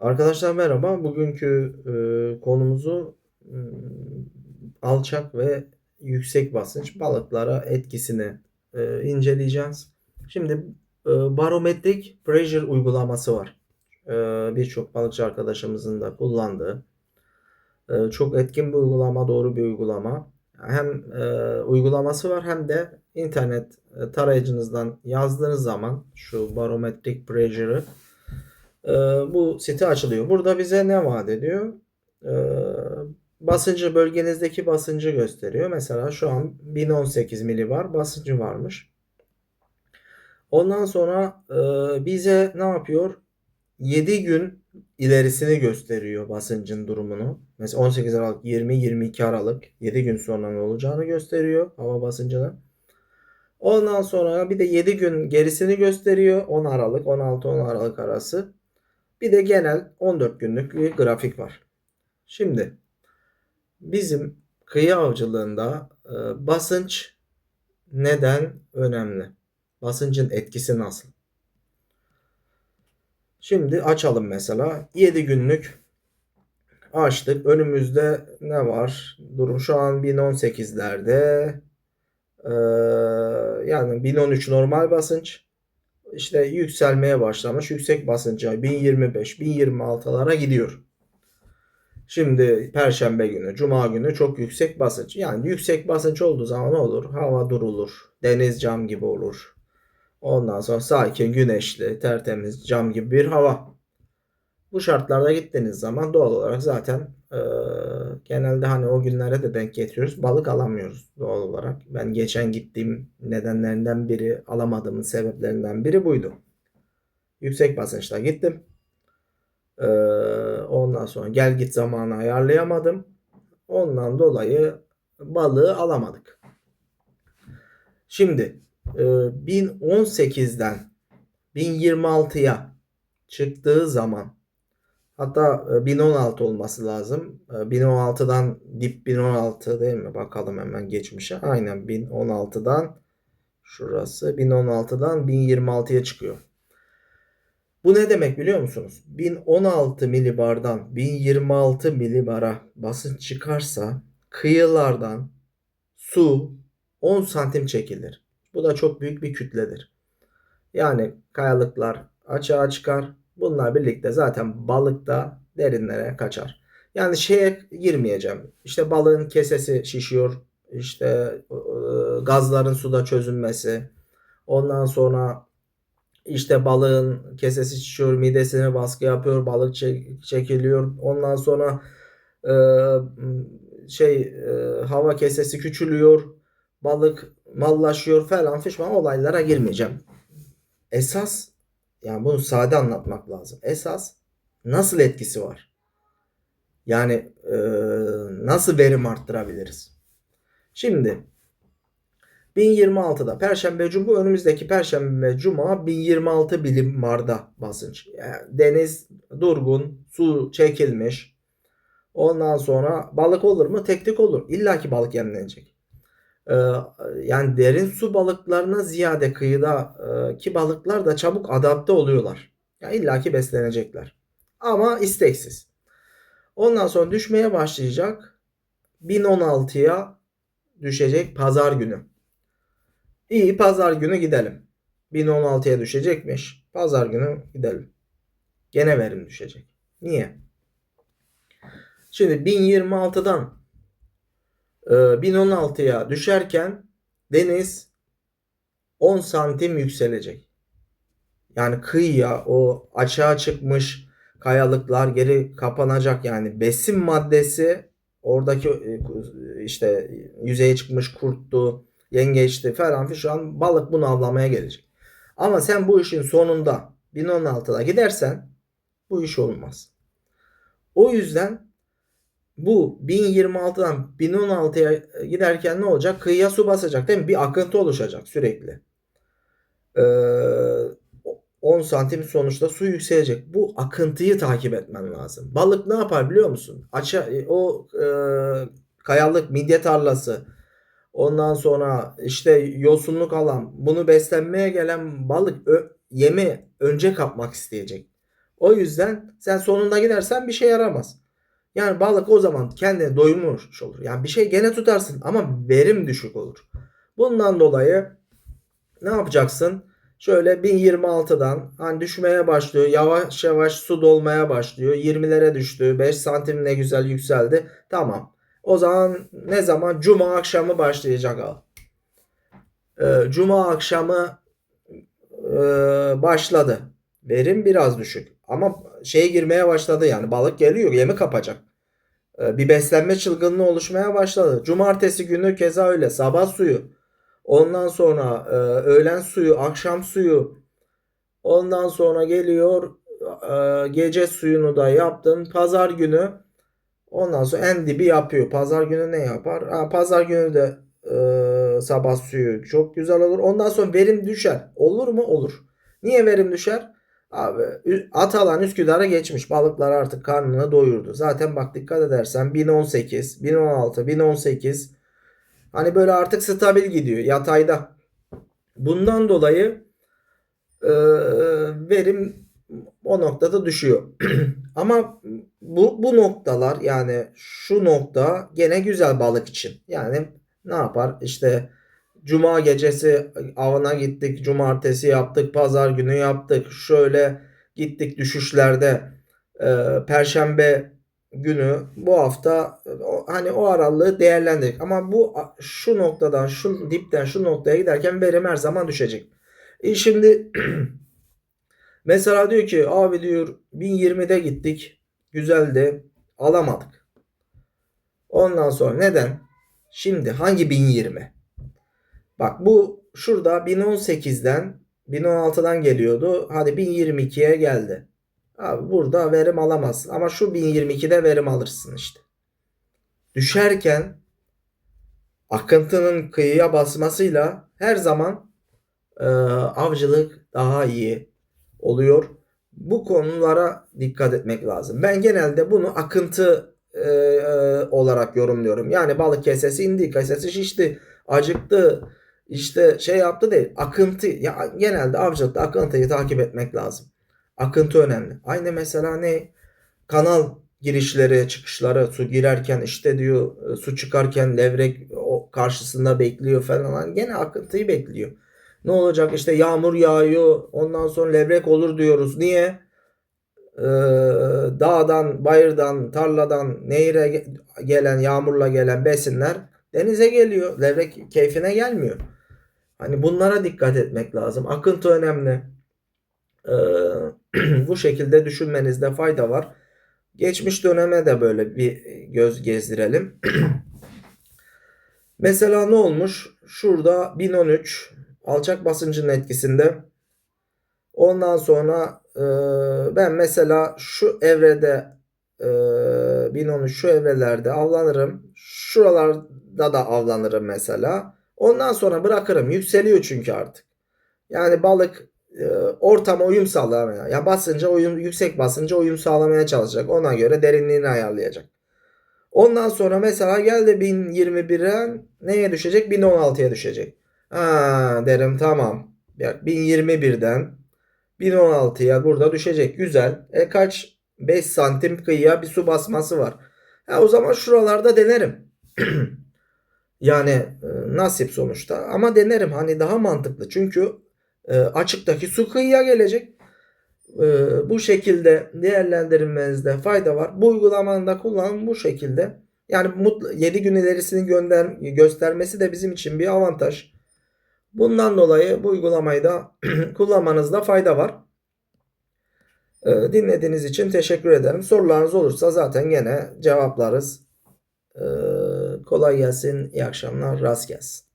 Arkadaşlar merhaba. Bugünkü e, konumuzu e, alçak ve yüksek basınç balıklara etkisini e, inceleyeceğiz. Şimdi e, barometrik pressure uygulaması var. E, Birçok balıkçı arkadaşımızın da kullandığı. E, çok etkin bir uygulama, doğru bir uygulama. Hem e, uygulaması var hem de internet e, tarayıcınızdan yazdığınız zaman şu barometrik pressure'ı ee, bu site açılıyor. Burada bize ne vaat ediyor? Ee, basıncı bölgenizdeki basıncı gösteriyor. Mesela şu an 1018 milibar basıncı varmış. Ondan sonra e, bize ne yapıyor? 7 gün ilerisini gösteriyor basıncın durumunu. Mesela 18 Aralık, 20-22 Aralık 7 gün sonra ne olacağını gösteriyor hava basıncını. Ondan sonra bir de 7 gün gerisini gösteriyor. 10 Aralık, 16-10 Aralık arası. Bir de genel 14 günlük bir grafik var. Şimdi bizim kıyı avcılığında e, basınç neden önemli? Basıncın etkisi nasıl? Şimdi açalım mesela 7 günlük açtık. Önümüzde ne var? Durum şu an 1018'lerde. Ee, yani 1013 normal basınç işte yükselmeye başlamış. Yüksek basınca 1025, 1026'lara gidiyor. Şimdi perşembe günü, cuma günü çok yüksek basınç. Yani yüksek basınç olduğu zaman ne olur? Hava durulur. Deniz cam gibi olur. Ondan sonra sakin, güneşli, tertemiz cam gibi bir hava. Bu şartlarda gittiğiniz zaman doğal olarak zaten e, genelde hani o günlere de denk getiriyoruz. Balık alamıyoruz doğal olarak. Ben geçen gittiğim nedenlerinden biri, alamadığımın sebeplerinden biri buydu. Yüksek basınçta gittim. E, ondan sonra gel git zamanı ayarlayamadım. Ondan dolayı balığı alamadık. Şimdi e, 1018'den 1026'ya çıktığı zaman Hatta 1016 olması lazım. 1016'dan dip 1016 değil mi? Bakalım hemen geçmişe. Aynen 1016'dan şurası 1016'dan 1026'ya çıkıyor. Bu ne demek biliyor musunuz? 1016 milibardan 1026 milibara basınç çıkarsa kıyılardan su 10 santim çekilir. Bu da çok büyük bir kütledir. Yani kayalıklar açığa çıkar. Bunlar birlikte zaten balıkta derinlere kaçar. Yani şeye girmeyeceğim. İşte balığın kesesi şişiyor. İşte e, gazların suda çözünmesi. Ondan sonra işte balığın kesesi şişiyor, midesine baskı yapıyor, balık çekiliyor. Ondan sonra e, şey e, hava kesesi küçülüyor, balık mallaşıyor falan fişman olaylara girmeyeceğim. Esas yani bunu sade anlatmak lazım. Esas nasıl etkisi var? Yani e, nasıl verim arttırabiliriz? Şimdi 1026'da Perşembe Cuma önümüzdeki Perşembe Cuma 1026 bilim barda basınç. Yani deniz durgun, su çekilmiş. Ondan sonra balık olur mu? Tek tek olur. İlla ki balık yemlenecek. Ee, yani derin su balıklarına ziyade kıyıda e, balıklar da çabuk adapte oluyorlar. Yani illaki beslenecekler. Ama isteksiz. Ondan sonra düşmeye başlayacak. 1016'ya düşecek pazar günü. İyi pazar günü gidelim. 1016'ya düşecekmiş. Pazar günü gidelim. Gene verim düşecek. Niye? Şimdi 1026'dan 1016'ya ee, düşerken deniz 10 santim yükselecek. Yani kıyıya o açığa çıkmış kayalıklar geri kapanacak. Yani besin maddesi oradaki e, işte yüzeye çıkmış kurttu, yengeçti falan şu an balık bunu avlamaya gelecek. Ama sen bu işin sonunda 1016'da gidersen bu iş olmaz. O yüzden bu 1026'dan 1016'ya giderken ne olacak? Kıyıya su basacak değil mi? Bir akıntı oluşacak sürekli. Ee, 10 santim sonuçta su yükselecek. Bu akıntıyı takip etmen lazım. Balık ne yapar biliyor musun? Aça, o e, kayalık midye tarlası ondan sonra işte yosunluk alan bunu beslenmeye gelen balık ö, yemi önce kapmak isteyecek. O yüzden sen sonunda gidersen bir şey yaramaz. Yani balık o zaman kendini doymuş olur. Yani bir şey gene tutarsın ama verim düşük olur. Bundan dolayı ne yapacaksın? Şöyle 1026'dan hani düşmeye başlıyor. Yavaş yavaş su dolmaya başlıyor. 20'lere düştü. 5 santim ne güzel yükseldi. Tamam. O zaman ne zaman? Cuma akşamı başlayacak al. Ee, Cuma akşamı e, başladı. Verim biraz düşük. Ama şeye girmeye başladı yani. Balık geliyor. Yemi kapacak. Ee, bir beslenme çılgınlığı oluşmaya başladı. Cumartesi günü keza öyle. Sabah suyu. Ondan sonra e, öğlen suyu, akşam suyu. Ondan sonra geliyor e, gece suyunu da yaptın. Pazar günü ondan sonra en dibi yapıyor. Pazar günü ne yapar? Ha, pazar günü de e, sabah suyu çok güzel olur. Ondan sonra verim düşer. Olur mu? Olur. Niye verim düşer? Abi Atalan Üsküdar'a geçmiş. Balıklar artık karnını doyurdu. Zaten bak dikkat edersen 1018, 1016, 1018 hani böyle artık stabil gidiyor yatayda. Bundan dolayı e, verim o noktada düşüyor. Ama bu bu noktalar yani şu nokta gene güzel balık için. Yani ne yapar? İşte Cuma gecesi avına gittik. Cumartesi yaptık. Pazar günü yaptık. Şöyle gittik düşüşlerde. Ee, Perşembe günü bu hafta hani o aralığı değerlendirdik. Ama bu şu noktadan şu dipten şu noktaya giderken verim her zaman düşecek. E şimdi mesela diyor ki abi diyor 1020'de gittik. Güzeldi. Alamadık. Ondan sonra neden? Şimdi hangi 1020? Bak bu şurada 1018'den 1016'dan geliyordu. Hadi 1022'ye geldi. Abi burada verim alamazsın. Ama şu 1022'de verim alırsın işte. Düşerken akıntının kıyıya basmasıyla her zaman e, avcılık daha iyi oluyor. Bu konulara dikkat etmek lazım. Ben genelde bunu akıntı e, e, olarak yorumluyorum. Yani balık kesesi indi, kesesi şişti, acıktı, işte şey yaptı değil. Akıntı ya genelde avcılıkta akıntıyı takip etmek lazım. Akıntı önemli. Aynı mesela ne? Kanal girişleri, çıkışları su girerken işte diyor su çıkarken levrek o karşısında bekliyor falan. Gene akıntıyı bekliyor. Ne olacak işte yağmur yağıyor ondan sonra levrek olur diyoruz. Niye? Ee, dağdan, bayırdan, tarladan, nehire ge- gelen, yağmurla gelen besinler denize geliyor. Levrek keyfine gelmiyor. Hani bunlara dikkat etmek lazım. Akıntı önemli. Ee, bu şekilde düşünmenizde fayda var. Geçmiş döneme de böyle bir göz gezdirelim. Mesela ne olmuş? Şurada 1013 alçak basıncın etkisinde. Ondan sonra e, ben mesela şu evrede e, 1013 şu evrelerde avlanırım. Şuralarda da avlanırım mesela. Ondan sonra bırakırım. Yükseliyor çünkü artık. Yani balık e, ortama uyum sağlamaya. Ya basınca uyum yüksek basınca uyum sağlamaya çalışacak. Ona göre derinliğini ayarlayacak. Ondan sonra mesela geldi 1021'den neye düşecek? 1016'ya düşecek. Ha derim tamam. Ya 1021'den 1016'ya burada düşecek. Güzel. E kaç? 5 santim kıyıya bir su basması var. Ha, o zaman şuralarda denerim. yani e, nasip sonuçta. Ama denerim. Hani daha mantıklı. Çünkü e, açıktaki su kıyıya gelecek. E, bu şekilde değerlendirilmenizde fayda var. Bu uygulamanın da kullanım bu şekilde. Yani mutlu, 7 gün ilerisini gönder, göstermesi de bizim için bir avantaj. Bundan dolayı bu uygulamayı da kullanmanızda fayda var. E, dinlediğiniz için teşekkür ederim. Sorularınız olursa zaten gene cevaplarız. E, kolay gelsin, iyi akşamlar, rast gelsin.